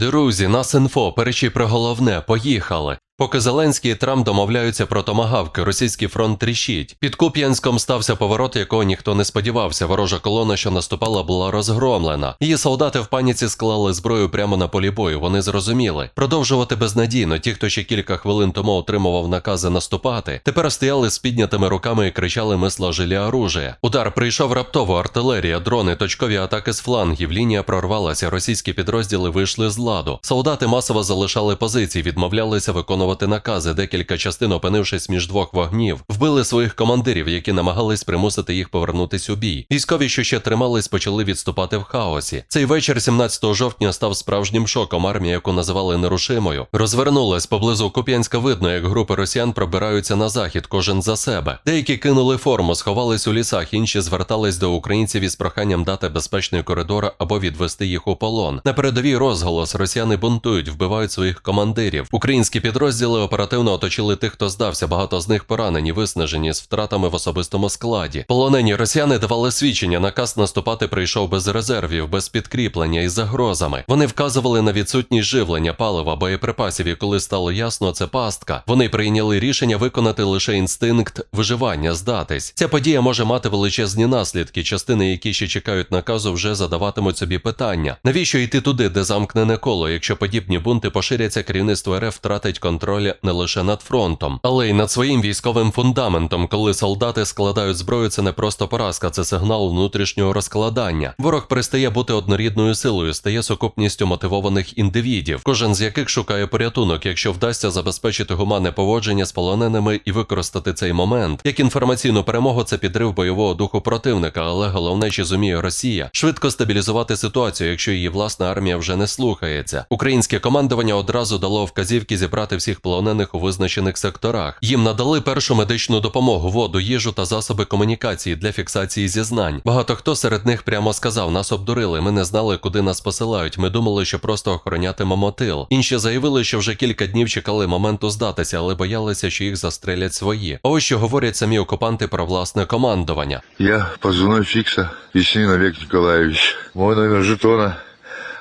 Друзі, нас інфо, перечі про головне, поїхали. Поки Зеленський і Трамп домовляються про томагавки, російський фронт тріщить. Під Куп'янськом стався поворот, якого ніхто не сподівався. Ворожа колона, що наступала, була розгромлена. Її солдати в паніці склали зброю прямо на полі бою. Вони зрозуміли. Продовжувати безнадійно. Ті, хто ще кілька хвилин тому отримував накази наступати, тепер стояли з піднятими руками і кричали «Ми сложили оружие». Удар прийшов раптово. Артилерія, дрони, точкові атаки з флангів. Лінія прорвалася. Російські підрозділи вийшли з ладу. Солдати масово залишали позиції, відмовлялися виконувати накази. Декілька частин, опинившись між двох вогнів, вбили своїх командирів, які намагались примусити їх повернутись у бій. Військові, що ще тримались, почали відступати в хаосі. Цей вечір, 17 жовтня, став справжнім шоком. Армія, яку називали нерушимою, розвернулась поблизу Куп'янська. Видно, як групи росіян пробираються на захід, кожен за себе. Деякі кинули форму, сховались у лісах, інші звертались до українців із проханням дати безпечний коридор або відвести їх у полон. На передовій розголос росіяни бунтують, вбивають своїх командирів. Українські підрозділи оперативно оточили тих, хто здався. Багато з них поранені, виснажені з втратами в особистому складі. Полонені росіяни давали свідчення. Наказ наступати прийшов без резервів, без підкріплення і загрозами. Вони вказували на відсутність живлення, палива, боєприпасів. І коли стало ясно, це пастка. Вони прийняли рішення виконати лише інстинкт виживання, здатись. Ця подія може мати величезні наслідки. Частини, які ще чекають наказу, вже задаватимуть собі питання: навіщо йти туди, де замкнене коло? Якщо подібні бунти поширяться, керівництво РФ втратить контроль не лише над фронтом, але й над своїм військовим фундаментом. Коли солдати складають зброю, це не просто поразка, це сигнал внутрішнього розкладання. Ворог перестає бути однорідною силою, стає сукупністю мотивованих індивідів, кожен з яких шукає порятунок, якщо вдасться забезпечити гуманне поводження з полоненими і використати цей момент. Як інформаційну перемогу, це підрив бойового духу противника, але головне, чи зуміє Росія швидко стабілізувати ситуацію, якщо її власна армія вже не слухається. Українське командування одразу дало вказівки зібрати всіх полонених у визначених секторах. Їм надали першу медичну допомогу, воду, їжу та засоби комунікації для фіксації зізнань. Багато хто серед них прямо сказав: нас обдурили. Ми не знали, куди нас посилають. Ми думали, що просто охоронятимемо тил. Інші заявили, що вже кілька днів чекали моменту здатися, але боялися, що їх застрелять свої. А ось що говорять самі окупанти про власне командування. Я позывной Фикса, Веснин Олег Николаевич. Мой номер жетона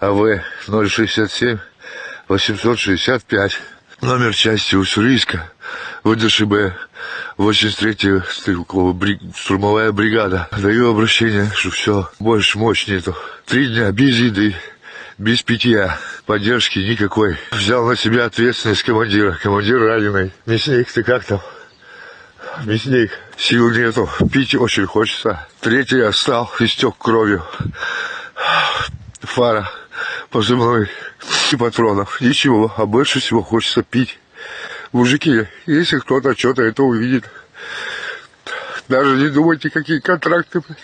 АВ 067 865. Номер части Уссурийска, ВДШБ, 83-я стрелковая бри- штурмовая бригада. Даю обращение, что все, больше мощь нету. Три дня без еды, без питья, поддержки никакой. Взял на себя ответственность командира. Командир раненый. Мясник, ты как там? Мясник, сил нету, пить очень хочется. Третий я встал, истек кровью. Фара, позывной и патронов. Ничего, а больше всего хочется пить. Мужики, если кто-то что-то это увидит, даже не думайте, какие контракты. блядь.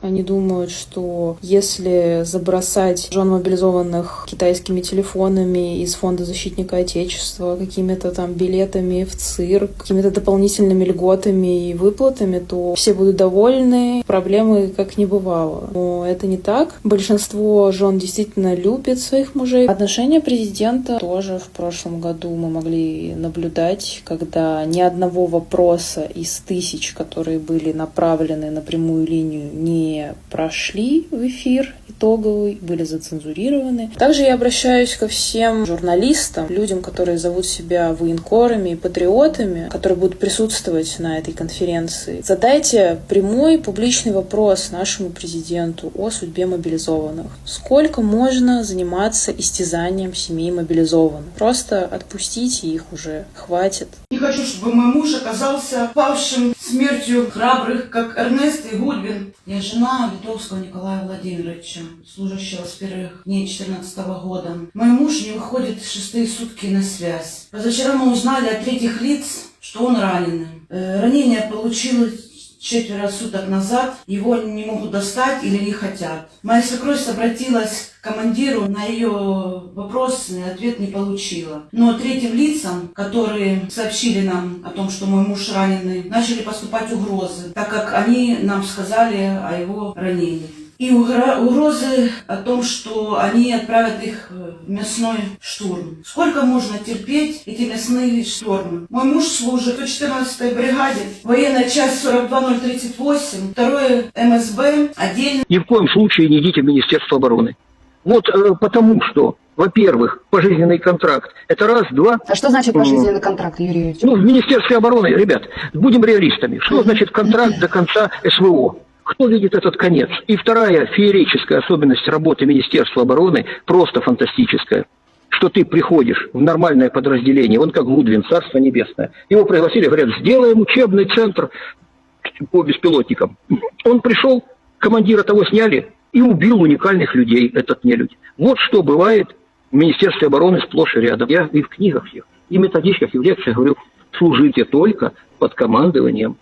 Они думают, что если забросать жен мобилизованных китайскими телефонами из Фонда защитника Отечества, какими-то там билетами в цирк, какими-то дополнительными льготами и выплатами, то все будут довольны, проблемы как не бывало. Но это не так. Большинство жен действительно любит своих мужей. Отношения президента тоже в прошлом году мы могли наблюдать, когда ни одного вопроса из тысяч, которые были направлены на прямую линию, не прошли в эфир итоговый, были зацензурированы. Также я обращаюсь ко всем журналистам, людям, которые зовут себя военкорами и патриотами, которые будут присутствовать на этой конференции. Задайте прямой публичный вопрос нашему президенту о судьбе мобилизованных. Сколько можно заниматься истязанием семей мобилизованных? Просто отпустите их уже, хватит. Не хочу, чтобы мой муж оказался павшим смертью храбрых, как Эрнест и Гудвин. Я жена Литовского Николая Владимировича, служащего с первых дней 2014 года. Мой муж не выходит шестые сутки на связь. Позавчера мы узнали от третьих лиц, что он раненый. Э, Ранение получил четверо суток назад. Его не могут достать или не хотят. Моя свекровь обратилась к командиру, на ее вопрос и ответ не получила. Но третьим лицам, которые сообщили нам о том, что мой муж раненый, начали поступать угрозы, так как они нам сказали о его ранении. И угро- угрозы о том, что они отправят их в мясной штурм. Сколько можно терпеть эти мясные штурмы? Мой муж служит в 14-й бригаде, военная часть 42038, второе МСБ, отдельно. Ни в коем случае не идите в Министерство обороны. Вот э, потому что, во-первых, пожизненный контракт – это раз, два. А что значит пожизненный контракт, Юрий Юрьевич? Ну, в Министерстве обороны, ребят, будем реалистами. Что значит контракт до конца СВО? Кто видит этот конец? И вторая феерическая особенность работы Министерства обороны, просто фантастическая, что ты приходишь в нормальное подразделение, он как Гудвин, Царство Небесное. Его пригласили, говорят, сделаем учебный центр по беспилотникам. Он пришел, командира того сняли и убил уникальных людей, этот нелюдь. Вот что бывает в Министерстве обороны сплошь и рядом. Я и в книгах всех, и методичках, и в лекциях говорю, служите только под командованием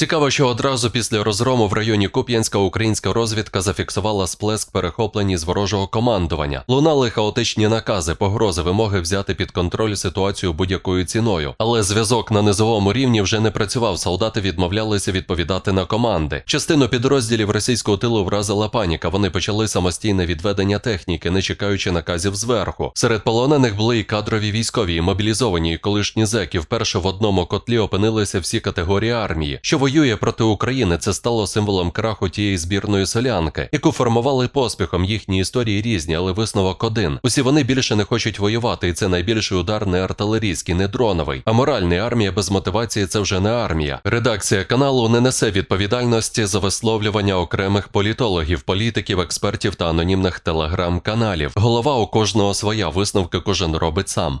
Цікаво, що одразу після розгрому в районі Куп'янська українська розвідка зафіксувала сплеск перехоплені з ворожого командування. Лунали хаотичні накази, погрози, вимоги взяти під контроль ситуацію будь-якою ціною. Але зв'язок на низовому рівні вже не працював. Солдати відмовлялися відповідати на команди. Частину підрозділів російського тилу вразила паніка. Вони почали самостійне відведення техніки, не чекаючи наказів зверху. Серед полонених були і кадрові військові, і мобілізовані, і колишні зеки. Вперше в одному котлі опинилися всі категорії армії. Що воює проти України, це стало символом краху тієї збірної солянки, яку формували поспіхом. Їхні історії різні, але висновок один. Усі вони більше не хочуть воювати, і це найбільший удар не артилерійський, не дроновий. А моральний армія без мотивації це вже не армія. Редакція каналу не несе відповідальності за висловлювання окремих політологів, політиків, експертів та анонімних телеграм-каналів. Голова у кожного своя висновки кожен робить сам.